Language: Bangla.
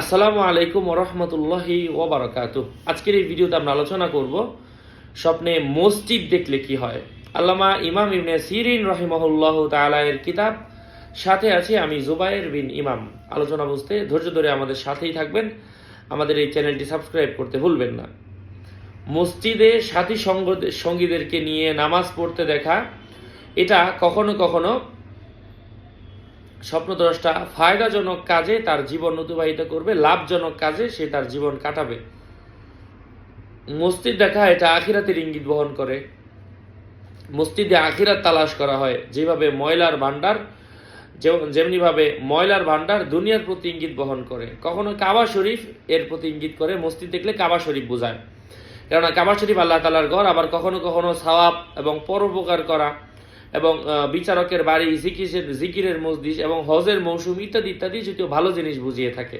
আসসালামু আলাইকুম ওরহমতুল্লাহি ওবরাকাতু আজকের এই ভিডিওতে আমরা আলোচনা করব স্বপ্নে মসজিদ দেখলে কি হয়। আল্লামা ইমাম ইবনে সিরিন রহিমহুল্লাহ তালায়ের কিতাব। সাথে আছে আমি জুবায়ের বিন ইমাম। আলোচনা বুঝতে ধৈর্য ধরে আমাদের সাথেই থাকবেন। আমাদের এই চ্যানেলটি সাবস্ক্রাইব করতে ভুলবেন না। মসজিদে সাথী সঙ্গ সঙ্গীদেরকে নিয়ে নামাজ পড়তে দেখা, এটা কখনো কখনো স্বপ্নদ্রষ্টা ফায়দাজনক কাজে তার জীবন অতিবাহিত করবে, লাভজনক কাজে সে তার জীবন কাটাবে। মসজিদ দেখা এটা আখিরাতের ইঙ্গিত বহন করে। মসজিদে আখিরাত তালাশ করা হয়, যেভাবে ময়লার ভান্ডার যেমনিভাবে ময়লার ভান্ডার দুনিয়ার প্রতি ইঙ্গিত বহন করে। কখনো কাবা শরীফ এর প্রতি ইঙ্গিত করে, মসজিদ দেখলে কাবা শরীফ বোঝায়। কেননা কাবা শরীফ আল্লাহ তালার ঘর, আবার কখনো কখনো সাওয়াব এবং পরোপকার করা এবং বিচারকের বাড়ি জিকিরের জিকিরের মসজিদ এবং হজের মৌসুম ইত্যাদি ইত্যাদি যদিও ভালো জিনিস বুঝিয়ে থাকে।